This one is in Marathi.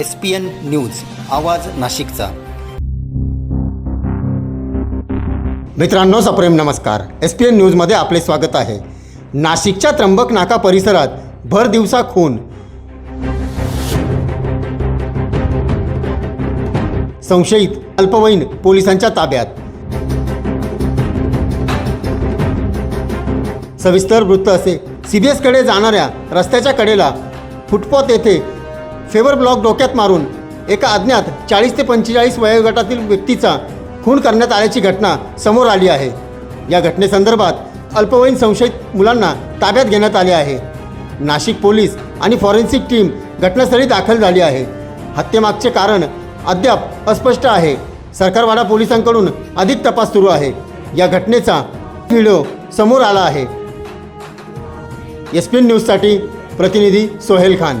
एस पी एन न्यूज आवाज नाशिकचा. मित्रांनो सप्रेम नमस्कार. एस पी एन न्यूजमध्ये आपले स्वागत आहे. नाशिकच्या त्र्यंबक नाका परिसरात भर दिवसा खून. संशयित अल्पवयीन पोलिसांच्या ताब्यात. सविस्तर वृत्त असे. सी बी एसकडे जाणाऱ्या रस्त्याच्या कडेला फुटपॉथ येथे फेवर ब्लॉक डोक्यात मारून एका अज्ञात चाळीस ते पंचेचाळीस वयोगटातील व्यक्तीचा खून करण्यात आल्याची घटना समोर आली आहे. या घटनेसंदर्भात अल्पवयीन संशयित मुलांना ताब्यात घेण्यात आले आहे. नाशिक पोलीस आणि फॉरेन्सिक टीम घटनास्थळी दाखल झाली आहे. हत्येमागचे कारण अद्याप अस्पष्ट आहे. सरकारवाडा पोलिसांकडून अधिक तपास सुरू आहे. या घटनेचा व्हिडिओ समोर आला आहे. एस पी एन न्यूजसाठी प्रतिनिधी सोहेल खान.